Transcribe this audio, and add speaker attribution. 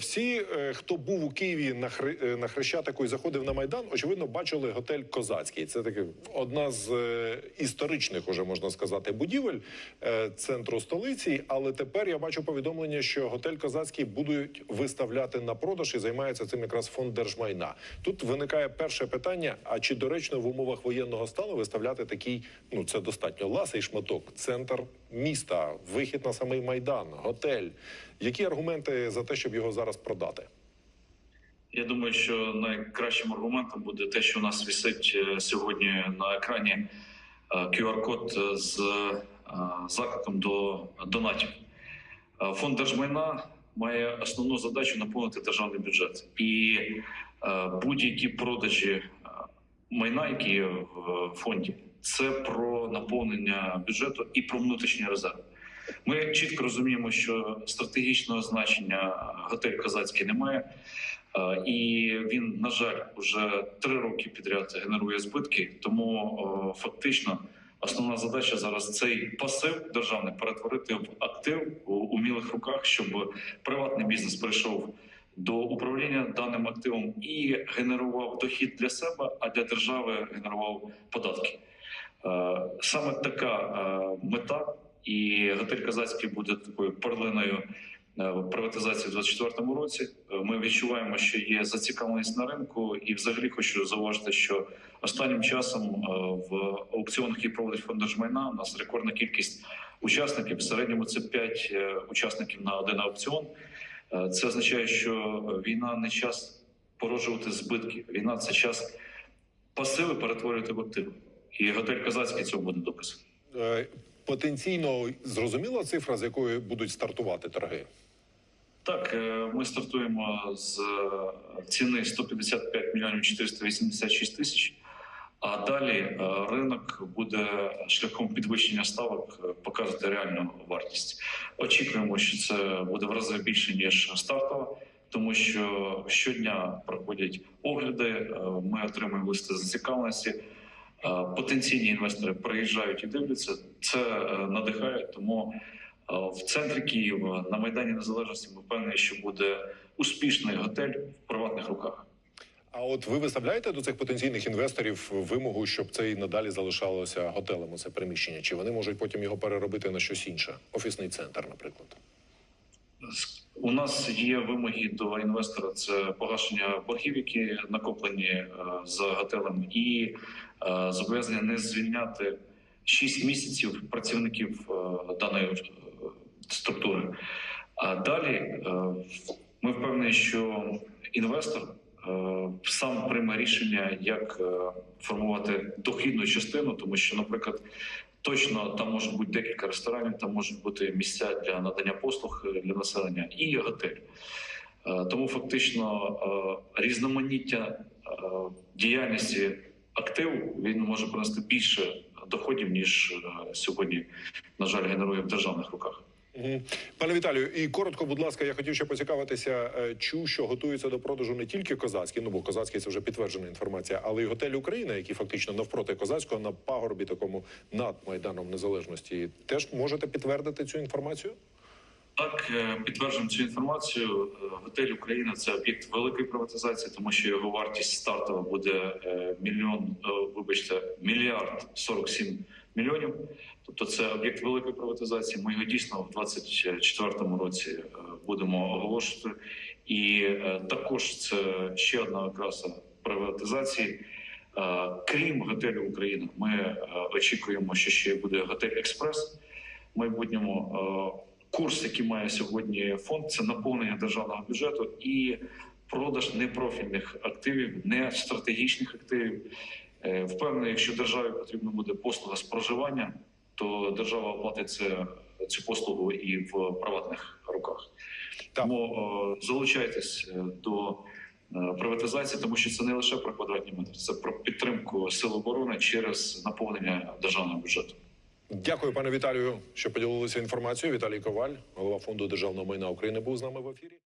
Speaker 1: Всі, е, хто був у Києві на Хри- е, на Хрещатику і заходив на майдан, очевидно, бачили готель Козацький. Це таки одна з е, історичних, уже можна сказати, будівель центру столиці. Але тепер я бачу повідомлення, що готель Козацький будуть виставляти на продаж і займається цим якраз фонд держмайна. Тут виникає перше питання: а чи доречно в умовах воєнного стану виставляти такий, ну це достатньо ласий шматок, центр міста, вихід на самий майдан, готель. Які аргументи за те, щоб його зараз продати?
Speaker 2: Я думаю, що найкращим аргументом буде те, що у нас висить е, сьогодні на екрані е, QR-код з е, закликом до донатів. Е, Фонд держмайна має основну задачу наповнити державний бюджет і е, будь-які продажі е, майна, які в фонді, це про наповнення бюджету і про внутрішній резерв. Ми чітко розуміємо, що стратегічного значення готель Казацький немає. Е, І він, на жаль, вже три роки підряд генерує збитки. Тому фактично основна задача зараз цей пасив державний перетворити в актив у умілих руках, щоб приватний бізнес прийшов до управління даним активом і генерував дохід для себе, а для держави генерував податки. Е, Саме така е, мета, і готель Казацький буде такою перлиною е, приватизації в 2024 році. Е, Ми відчуваємо, що є зацікавленість на ринку, і взагалі хочу зауважити, що останнім часом е, в аукціонах, які проводить фонд держмайна, у нас рекордна кількість учасників. В середньому це 5 учасників на один аукціон. Це означає, що війна не час породжувати збитки. Війна це час пасиви перетворювати в активи. І готель Казацький цього буде доказом.
Speaker 1: Потенційно зрозуміла цифра, з якої будуть стартувати торги.
Speaker 2: Так, е, ми стартуємо з е, ціни 155 мільйонів 486 тисяч. А далі е, ринок буде шляхом підвищення ставок показувати реальну вартість. Очікуємо, що це буде в рази більше ніж стартова, тому що щодня проходять огляди. Ми отримуємо листи зацікавленості. Е, Потенційні інвестори приїжджають і дивляться. Це е, надихає. Тому е, в центрі Києва на майдані Незалежності ми впевнені, що буде успішний готель в приватних руках.
Speaker 1: А от ви виставляєте до цих потенційних інвесторів вимогу, щоб це і надалі залишалося готелем, це приміщення? Чи вони можуть потім його переробити на щось інше? Офісний центр, наприклад.
Speaker 2: У нас є вимоги до інвестора: це погашення боргів, які накоплені е, за готелем, і е, зобов'язання не звільняти 6 місяців працівників е, даної структури. А далі ми впевнені, що інвестор сам прийме рішення, як формувати дохідну частину, тому що, наприклад, Точно там можуть бути декілька ресторанів, там можуть бути місця для надання послуг е, для населення і готель. Е, Тому фактично е, різноманіття діяльності активу він може принести більше доходів ніж сьогодні, на жаль, генерує в державних руках.
Speaker 1: Пане Віталію, і коротко, будь ласка, я хотів ще поцікавитися. е, Чув, що готується до продажу не тільки козацький, ну бо козацький це вже підтверджена інформація, але й готель Україна, який фактично навпроти козацького на пагорбі, такому над майданом незалежності. Теж можете підтвердити цю інформацію?
Speaker 2: Так, е, підтверджуємо цю інформацію. Е, Готель Україна це об'єкт великої приватизації, тому що його вартість стартова буде мільйон, вибачте, мільярд 47 мільйонів. Тобто це об'єкт великої приватизації. Ми його дійсно в 2024 році е, будемо оголошувати. І е, також це ще одна окраса приватизації. Е, Крім готелю Україна, ми очікуємо, що ще буде готель Експрес в майбутньому. Курс, який має сьогодні фонд, це наповнення державного бюджету і продаж непрофільних активів, не стратегічних активів. Е, Впевнений, якщо державі потрібна буде послуга з проживання, то держава оплатить це, цю послугу і в приватних руках. Тому е, залучайтесь е, до приватизації, тому що це не лише про квадратні метри, це про підтримку сил оборони через наповнення державного бюджету.
Speaker 1: Дякую, пане Віталію, що поділилися інформацією. Віталій Коваль, голова фонду державного майна України, був з нами в ефірі.